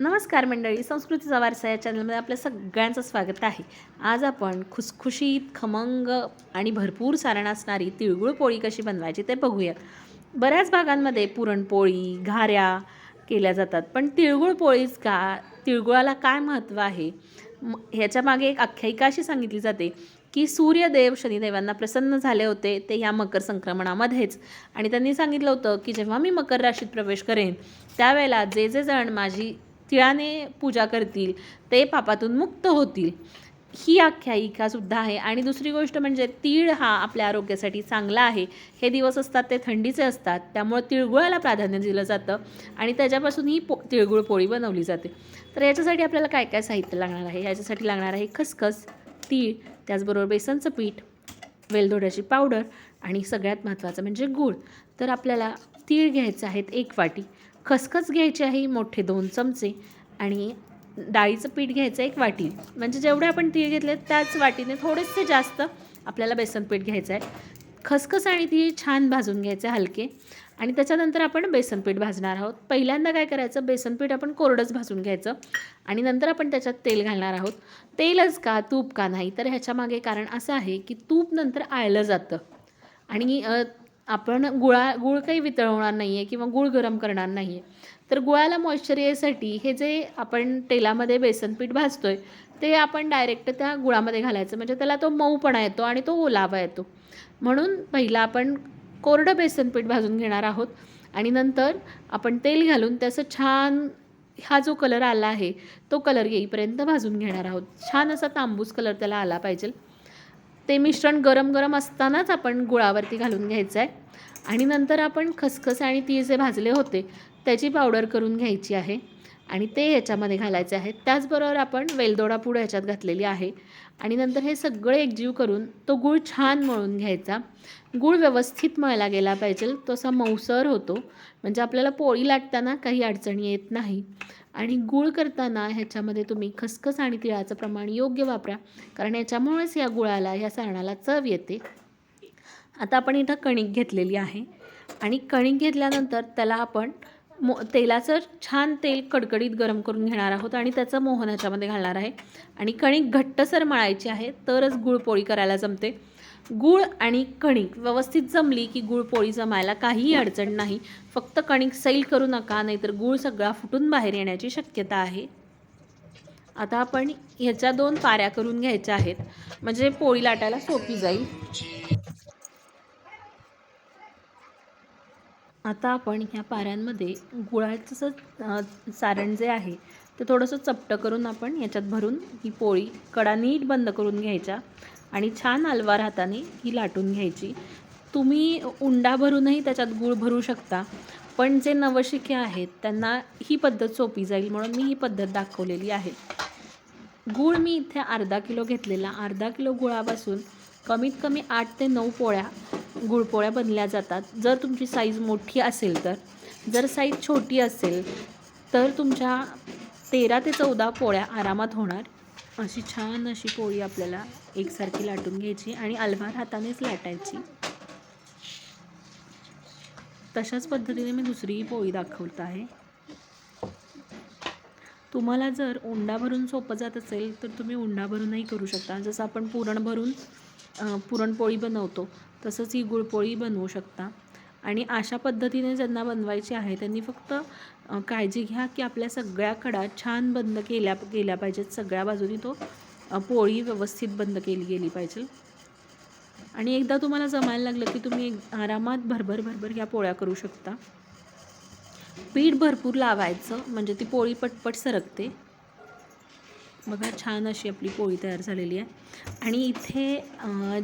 नमस्कार मंडळी संस्कृतीचा वारसा या चॅनलमध्ये आपल्या सगळ्यांचं स्वागत आहे. आज आपण खुसखुशीत खमंग आणि भरपूर सारण असणारी तिळगुळ पोळी कशी बनवायची ते बघूयात. बऱ्याच भागांमध्ये पुरणपोळी घाऱ्या केल्या जातात पण तिळगुळ पोळीच का तिळगुळाला काय महत्त्व आहे? म ह्याच्या मागे एक आख्यायिका अशी सांगितली जाते की सूर्यदेव शनिदेवांना प्रसन्न झाले होते ते या मकर संक्रमणामध्येच. आणि त्यांनी सांगितलं होतं की जेव्हा मी मकर राशीत प्रवेश करेन त्यावेळेला जे जे जण माझी तिळाने पूजा करतील ते पापातून मुक्त होतील. ही आख्यायिका सुद्धा आहे. आणि दुसरी गोष्ट म्हणजे तीळ हा आपल्या आरोग्यासाठी चांगला आहे. हे दिवस असतात ते थंडीचे असतात. त्यामुळे तिळगुळाला प्राधान्य दिलं जातं. आणि त्याच्यापासून ही पो तिळगुळ पोळी बनवली जाते. तर याच्यासाठी आपल्याला काय काय साहित्य लागणार आहे? याच्यासाठी लागणार आहे खसखस तीळ त्याचबरोबर बेसनचं पीठ वेलदोड्याची पावडर आणि सगळ्यात महत्त्वाचं म्हणजे गूळ. तर आपल्याला तीळ घ्यायचं आहेत एक वाटी. खसखस घ्यायची आहे मोठे दोन चमचे आणि डाळीचं पीठ घ्यायचं एक वाटी. म्हणजे जेवढे आपण तीळ घेतले त्याच वाटीने थोडेसे जास्त आपल्याला बेसन पीठ घ्यायचं आहे. खसखस आणि तीळ छान भाजून घ्यायचे हलके आणि त्याच्यानंतर आपण बेसन पीठ भाजणार आहोत. पहिल्यांदा काय करायचं? बेसन पीठ आपण कोरडंच भाजून घ्यायचं आणि नंतर आपण त्याच्यात तेल घालणार आहोत. तेलच का? तूप का? नाही. तर ह्याच्यामागे कारण असं आहे की तूप नंतर आळलं जातं आणि आपण गुळा गुळ काही वितळवणार नाही आहे किंवा गुळ गरम करणार नाही आहे तर गुळाला मॉइश्चर यायसाठी हे जे आपण तेलामध्ये बेसन पीठ आहे ते आपण डायरेक्ट त्या गुळामध्ये घालायचं. म्हणजे त्याला तो मऊपणा येतो आणि तो ओलावा येतो. म्हणून पहिला आपण कोरडं बेसन पीठ भाजून घेणार आहोत आणि नंतर आपण तेल घालून त्याचं छान हा जो कलर आला आहे तो कलर येईपर्यंत भाजून घेणार आहोत. छान असा तांबूस कलर त्याला आला पाहिजे. ते मिश्रण गरम गरम असतानाच आपण गुळावरती घालून घ्यायचं आहे आणि नंतर आपण खसखस आणि तीळ जे भाजले होते त्याची पावडर करून घ्यायची आहे. आणि ते ह्याच्यामध्ये घालायचे आहेत. त्याचबरोबर आपण वेलदोडा पूड ह्याच्यात घातलेली आहे. आणि नंतर हे सगळे एकजीव करून तो गूळ छान मळून घ्यायचा. गूळ व्यवस्थित मळला गेला पाहिजे. तो असा मऊसर होतो. म्हणजे आपल्याला पोळी लाटताना काही अडचणी येत नाही. आणि गूळ करताना ह्याच्यामध्ये तुम्ही खसखस आणि तिळाचं प्रमाण योग्य वापरा. कारण याच्यामुळेच या गुळाला या सारणाला चव येते. आता आपण इथं कणिक घेतलेली आहे. आणि कणिक घेतल्यानंतर त्याला आपण मो तेलाचं छान तेल कडकडीत गरम करून घेणार आहोत आणि त्याचं मोहन ह्याच्यामध्ये घालणार आहे. आणि कणिक घट्टसर मळायची आहे तरच गुळपोळी करायला जमते. गूळ आणि कणिक व्यवस्थित जमली की गुळपोळी जमायला काहीही अडचण नाही. फक्त कणिक सैल करू नका नाहीतर गूळ सगळा फुटून बाहेर येण्याची शक्यता आहे. आता आपण ह्याच्या दोन पाऱ्या करून घ्यायच्या आहेत. म्हणजे पोळी लाटायला सोपी जाईल. आता आपण ह्या पाऱ्यांमध्ये गुळाचं असं सारण जे आहे ते थोडंसं चपटं करून आपण याच्यात भरून ही पोळी कडा नीट बंद करून घ्यायच्या आणि छान अलवार हाताने ही लाटून घ्यायची. तुम्ही उंडा भरूनही त्याच्यात गूळ भरू शकता पण जे नवशिके आहेत त्यांना ही पद्धत सोपी जाईल म्हणून मी ही पद्धत दाखवलेली आहे. गूळ मी इथे अर्धा किलो घेतलेला. अर्धा किलो गुळापासून कमीत कमी आठ ते नऊ पोळ्या गुळपोळ्या बनल्या जातात. जर तुमची साईज मोठी असेल तर. जर साईज छोटी असेल तर तुमच्या तेरा ते चौदा पोळ्या आरामात होणार. अशी छान अशी पोळी आपल्याला एकसारखी लाटून घ्यायची आणि अलवार हातानेच लाटायची. तशाच पद्धतीने मी दुसरीही पोळी दाखवत आहे. तुम्हाला जर उंडा भरून सोपं जात असेल तर तुम्ही उंडा भरूनही करू शकता. जसं आपण पुरण भरून पुरणपोळी बनवतो तसंच ही गुळपोळी बनवू शकता. आणि अशा पद्धतीने ज्यांना बनवायची आहे त्यांनी फक्त काळजी घ्या की आपल्या सगळ्या कडा छान बंद केल्या गेल्या पाहिजेत. सगळ्या बाजूनी तो पोळी व्यवस्थित बंद केली गेली पाहिजे. आणि एकदा तुम्हाला जमायला लागलं की तुम्ही आरामात भरभर भरभर ह्या पोळ्या करू शकता. पीठ भरपूर लावायचं म्हणजे ती पोळी पटपट सरकते. बघा छान अशी आपली पोळी तयार झालेली आहे. आणि इथे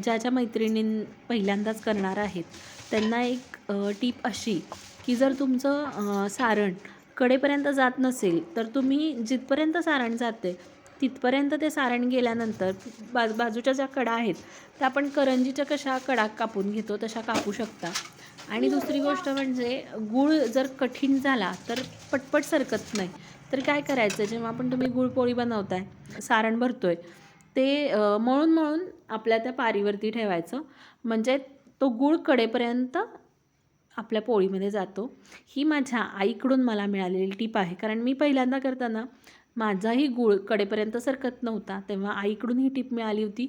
ज्या ज्या मैत्रिणी पहिल्यांदाच करणार आहेत त्यांना एक टीप अशी की जर तुमचं सारण कडेपर्यंत जात नसेल तर तुम्ही जिथपर्यंत सारण जाते तिथपर्यंत ते सारण गेल्यानंतर बाजू बाजूच्या ज्या कडा आहेत त्या आपण करंजीच्या कशा कडा कापून घेतो तशा कापू शकता. आणि दुसरी गोष्ट म्हणजे गूळ जर कठीण झाला तर पटपट सरकत नाही. तर काय करायचं? जेव्हा आपण तुम्ही गुळपोळी बनवताय सारण भरतोय ते मळून मळून आपल्या त्या पारीवरती ठेवायचं. म्हणजे तो गूळ कडेपर्यंत आपल्या पोळीमध्ये जातो. ही माझ्या आईकडून मला मिळालेली टीप आहे. कारण मी पहिल्यांदा करताना माझाही गूळ कडेपर्यंत सरकत नव्हता. तेव्हा आईकडून ही टीप मिळाली होती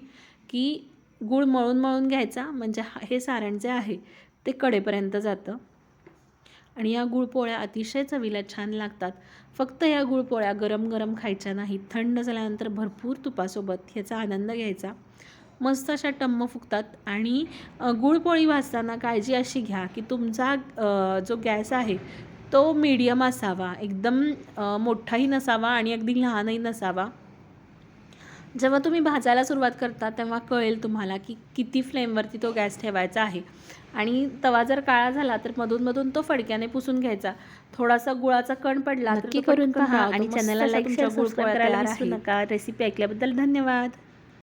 की गूळ मळून मळून घ्यायचा. म्हणजे हा- हे सारण जे आहे ते कडेपर्यंत जातं. आणि या गुळपोळ्या अतिशय चवीला छान लागतात. फक्त या गुळपोळ्या गरम गरम खायच्या नाहीत. थंड झाल्यानंतर भरपूर तुपासोबत ह्याचा आनंद घ्यायचा. मस्त अशा टम्म फुगतात. आणि गुळपोळी भाजताना काळजी अशी घ्या की तुमचा जो गॅस आहे तो मीडियम असावा. एकदम मोठाही नसावा आणि अगदी लहानही नसावा. जेव्हा तुम्ही भाजायला सुरुवात करता तेव्हा कळेल तुम्हाला की किती फ्लेमवरती तो गॅस ठेवायचा आहे आणि तवा जर काळा झाला तर मधून मधून तो फडक्याने पुसून घ्यायचा थोडासा गुळाचा कण पडला तर नक्की करून पहा. आणि चॅनलला गुळपोळ्या करायला विसरू. नका रेसिपी ऐकल्याबद्दल धन्यवाद